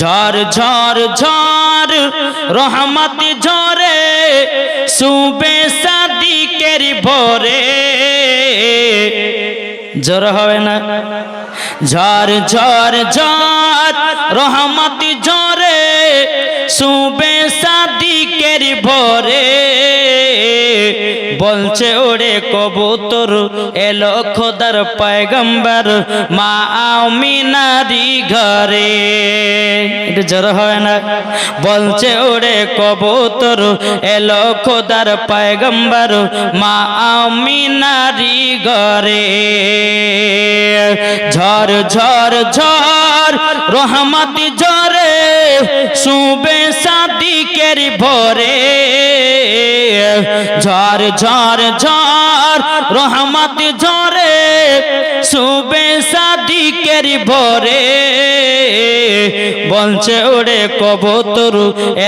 ঝড় ঝড় ঝড় রহমত ঝরে সুবে সাদিকের ভরে। জ্বর হবে না? ঝড় ঝড় ঝড় রহমত ঝরে সুবে সাদিকের ভোরে। বলছে ওরে কবুতর। এলো খোদার পয়গম্বর, মা আমিনারি ঘরে। এটা জ্বর হয় না? বলছে ওরে কবুতর, এলো খোদার পয়গম্বর, মা আমিনারি ঘরে। ঝড় ঝড় ঝড় রহমত ঝরে সুবে সাদিকের ভোরে। ঝড় ঝড় ঝড়, রহমত ঝরে সুবে সাদিকের ভোরে। বলছে, ওরে কবুতর,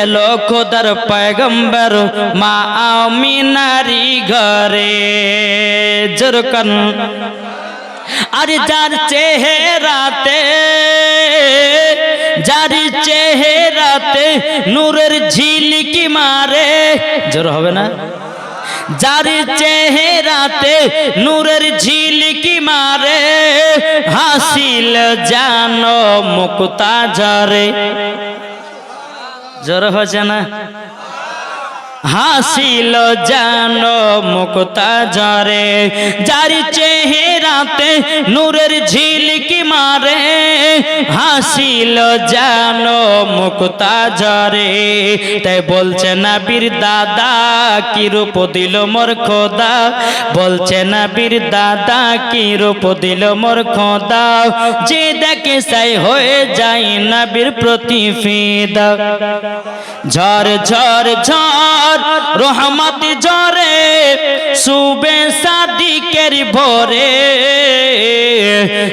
এলো খোদার পয়গম্বর, মা আমিনারি ঘরে। জোরকান। আর যার চেহারাতে যার চেহারাতে নূরের ঝিলিকি মারে। জোর হবে না? যার চেহারাতে নূরের ঝিলিকি মারে, হাসিল জানো মুক্তা ঝরে। জোর হচ্ছে না? হাসিল জানো মুক্তা ঝরে। যার চেহারাতে নূরের ঝিলকি মারে, হাসিল জানো মুক্তা ঝরে। তাই বলছে না বীর দাদা, কি রূপ দিল মোর খোদা? বলছে না বীর দাদা, কি রূপ দিল মোর খোদা? যে দেখে সাই হয়ে যায় না বীর প্রতি ফিদা ঝড় ঝড় ঝড়, রহমত ঝরে সুবে সাদিকের ভোরে।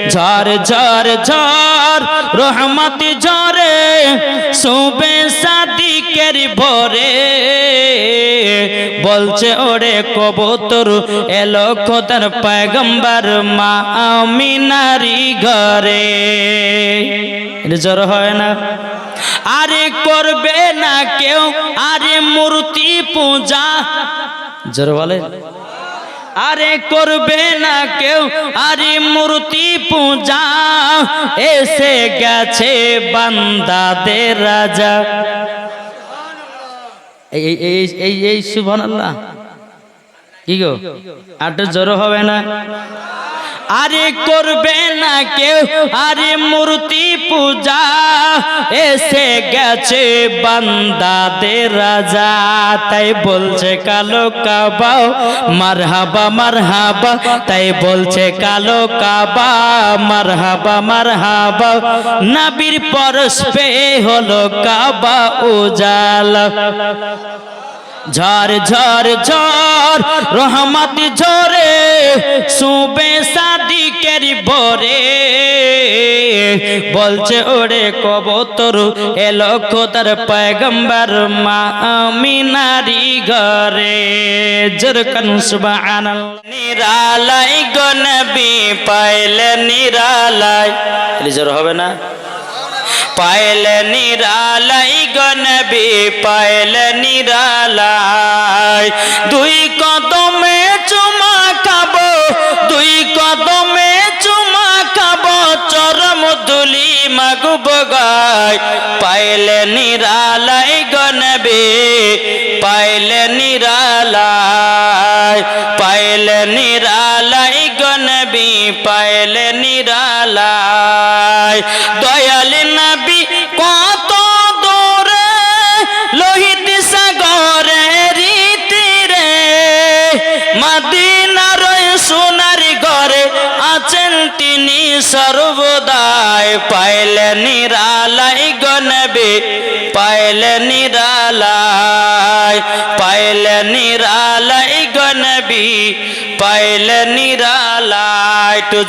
ঝড় ঝড় ঝড়, রহমত ঝরে। সুবে সাদিকের ভোরে। বলছে, ওরে কবুতর, এলো খোদার পয়গম্বর, মা আমিনারি ঘরে। এটা জ্বর হয় না? আরে করবে না কেউ? আরে মূর্তি পূজা জোর বলে আরে করবে না কেউ, আরে মূর্তি পূজা, এসে গেছে বান্দাদের রাজা। এই, এই- এই কি গো? আর জোর হবে না। আরে করবে না কেউ, আরে মূর্তি পূজা, এসে গেছে বান্দাদের রাজা। তাই বলছে কালো কাবাও, মারহাবা মারহাবা। তাই বলছে কালো কাবা, মারহাবা মারহাবা। নাবির পরশ পে হলো কাবা উজালা। ঝড় ঝড় ঝড় রহমত ঝরে সুবে সাদিকের ভোরে। বলছে, ওরে কবতর, এলো খোদার পয়গম্বর মা আমিনারি ঘরে। জোর জরকান, সুবহানাল্লাহ। নিরালাই গনবি পাইলে নিরালাই জোর হবে না? পাইলে নিরালাই গনবি পাইলে নিরালাই। দুই কদমে চুমা খাব, দুই কদমে চুমা খাব, চরম দুলি মাগুব গায়। পাইলে নিরালাই গনবি পাইলে নিরালাই। পাইলে নিরালাই গনবি পাইলে নিরালাই। দয়াল নবী তিনি সর্বদাই পাইলে নিরালাই গনবে পাইলে নিরালাই পাইলে নিরালাই গনবি পাইলে নিরালাই টু